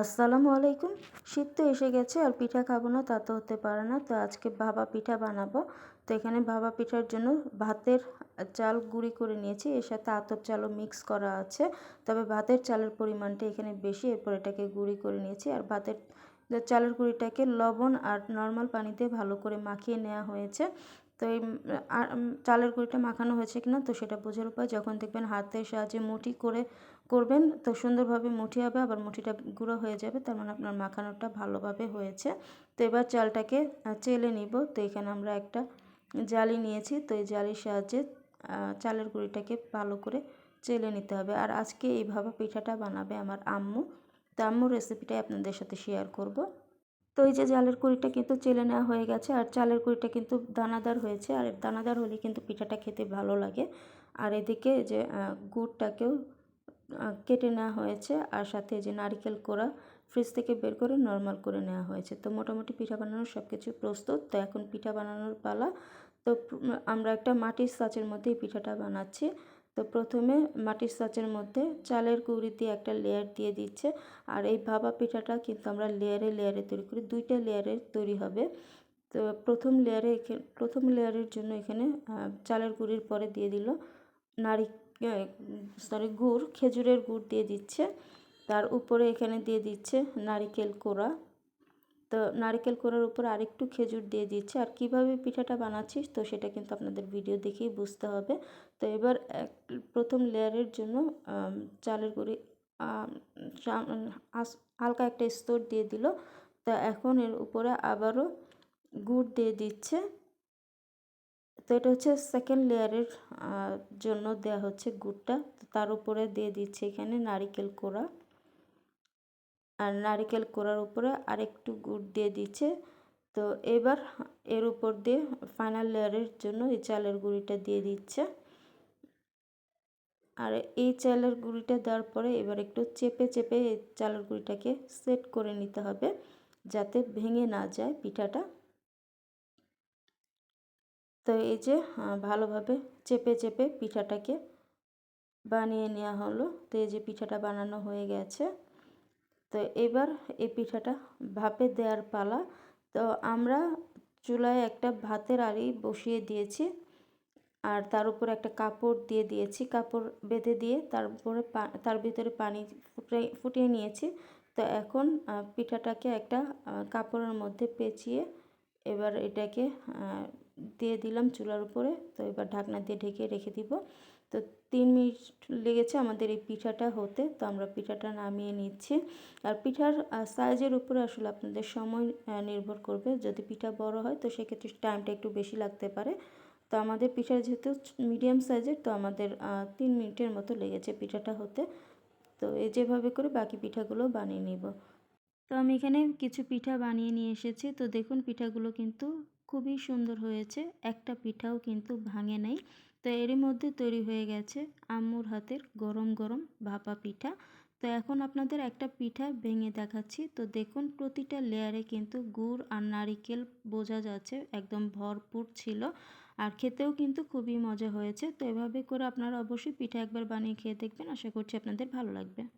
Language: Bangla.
আসসালামু আলাইকুম। শীত তো এসে গেছে আর পিঠা খাব না, তা তো হতে পারে না। তো আজকে ভাবা পিঠা বানাবো। তো এখানে ভাবা পিঠার জন্য ভাতের চাল গুঁড়ি করে নিয়েছি। এর সাথে আতপ চালও মিক্স করা আছে। তবে ভাতের চালের পরিমাণটা এখানে বেশি, এরপর এটাকে গুঁড়ি করে নিয়েছি। আর ভাতের চালের গুঁড়িটাকে লবণ আর নর্মাল পানিতে ভালো করে মাখিয়ে নেওয়া হয়েছে। তো এই চালের গুঁড়িটা মাখানো হয়েছে কিনা, তো সেটা বোঝার উপায় যখন দেখবেন হাতের সাহায্যে মুঠি করে করবেন, তো সুন্দরভাবে মুঠি হবে, আবার মুঠিটা গুঁড়ো হয়ে যাবে, তার মানে আপনার মাখানোটা ভালোভাবে হয়েছে। তো এবার চালটাকে চেলে নিব, তো এখানে আমরা একটা জালি নিয়েছি, তো এই জালির সাহায্যে চালের গুঁড়িটাকে ভালো করে চেলে নিতে হবে। আর আজকে এইভাবে পিঠাটা বানাবে আমার আম্মু, তো আম্মুর রেসিপিটাই আপনাদের সাথে শেয়ার করব। তো এই যে জালের কুড়িটা কিন্তু চেলে নেওয়া হয়ে গেছে, আর চালের কুড়িটা কিন্তু দানাদার হয়েছে, আর দানাদার হলে কিন্তু পিঠাটা খেতে ভালো লাগে। আর এদিকে যে গুড়টাকেও কেটে নেওয়া হয়েছে আর সাথে যে নারকেল কোড়া ফ্রিজ থেকে বের করে নর্মাল করে নেওয়া হয়েছে। তো মোটামুটি পিঠা বানানোর সব কিছু প্রস্তুত। তো এখন পিঠা বানানোর পালা। তো আমরা একটা মাটির সাঁচের মধ্যে এই পিঠাটা বানাচ্ছি। তো প্রথমে মাটির সাঁচের মধ্যে চালের গুঁড়ি দিয়ে একটা লেয়ার দিয়ে দিচ্ছে। আর এই ভাবা পিঠাটা কিন্তু আমরা লেয়ারে লেয়ারে তৈরি করি। দুইটা লেয়ারের তৈরি হবে। তো প্রথম লেয়ারে প্রথম লেয়ারের জন্য এখানে চালের গুঁড়ির পরে দিয়ে দিল। নারী সরি গুড়, খেজুরের গুড় দিয়ে দিচ্ছে। তার উপরে এখানে দিয়ে দিচ্ছে নারিকেল কোড়া। তো নারিকেল কোড়ার উপর আরেকটু খেজুর দিয়ে দিচ্ছে। আর কীভাবে পিঠাটা বানাচ্ছি তো সেটা কিন্তু আপনাদের ভিডিও দেখেই বুঝতে হবে। তো এবার এক, প্রথম লেয়ারের জন্য চালের গুঁড়ি হালকা একটা স্তর দিয়ে দিল। তা এখন এর উপরে আবারও গুড় দিয়ে দিচ্ছে। তো এটা হচ্ছে সেকেন্ড লেয়ারের জন্য দেওয়া হচ্ছে গুড়টা। তার উপরে দিয়ে দিচ্ছে এখানে নারিকেল কোড়া। আর নারিকেল কোড়ার উপরে আরেকটু গুড় দিয়ে দিচ্ছে। তো এবার এর উপর দিয়ে ফাইনাল লেয়ারের জন্য এই চালের গুঁড়িটা দিয়ে দিচ্ছে। আর এই চালের গুঁড়িটা দেওয়ার পরে এবার একটু চেপে চেপে এই চালের গুঁড়িটাকে সেট করে নিতে হবে, যাতে ভেঙে না যায় পিঠাটা। তো এই যে ভালোভাবে চেপে চেপে পিঠাটাকে বানিয়ে নেওয়া হলো। তো এই যে পিঠাটা বানানো হয়ে গেছে। তো এবার এই পিঠাটা ভাপে দেওয়ার পালা। তো আমরা চুলায় একটা ভাতের আড়ি বসিয়ে দিয়েছি। আর তার উপর একটা কাপড় দিয়ে দিয়েছি। কাপড় বেঁধে দিয়ে তার উপরে তার ভিতরে পানি ফুটিয়ে ফুটিয়ে নিয়েছি। তো এখন পিঠাটাকে একটা কাপড়ের মধ্যে পেঁচিয়ে এবার এটাকে দিয়ে দিলাম চুলার উপরে। তো এবার ঢাকনা দিয়ে ঢেকে রেখে দিব। তো তিন মিনিট লেগেছে আমাদের এই পিঠাটা হতে। তো আমরা পিঠাটা নামিয়ে নিচ্ছি। আর পিঠার সাইজের উপরে আসলে আপনাদের সময় নির্ভর করবে। যদি পিঠা বড় হয়, তো সেক্ষেত্রে টাইমটা একটু বেশি লাগতে পারে। তো আমাদের পিঠা যেহেতু মিডিয়াম সাইজের তো আমাদের তিন মিনিটের মতো লেগেছে পিঠাটা হতে। তো এই যেভাবে করে বাকি পিঠাগুলো বানিয়ে নেব। তো আমি এখানে কিছু পিঠা বানিয়ে নিয়ে এসেছি। তো দেখুন পিঠাগুলো কিন্তু খুবই সুন্দর হয়েছে। একটা পিঠাও কিন্তু ভাঙে নাই। তো এরই মধ্যে তৈরি হয়ে গেছে আম্মুর হাতের গরম গরম ভাপা পিঠা। তো এখন আপনাদের একটা পিঠা ভেঙে দেখাচ্ছি। তো দেখুন, প্রতিটা লেয়ারে কিন্তু গুড় আর নারিকেল বোঝা যাচ্ছে, একদম ভরপুর ছিল। আর খেতেও কিন্তু খুবই মজা হয়েছে। তো এভাবে করে আপনারা অবশ্যই পিঠা একবার বানিয়ে খেয়ে দেখবেন। আশা করছি আপনাদের ভালো লাগবে।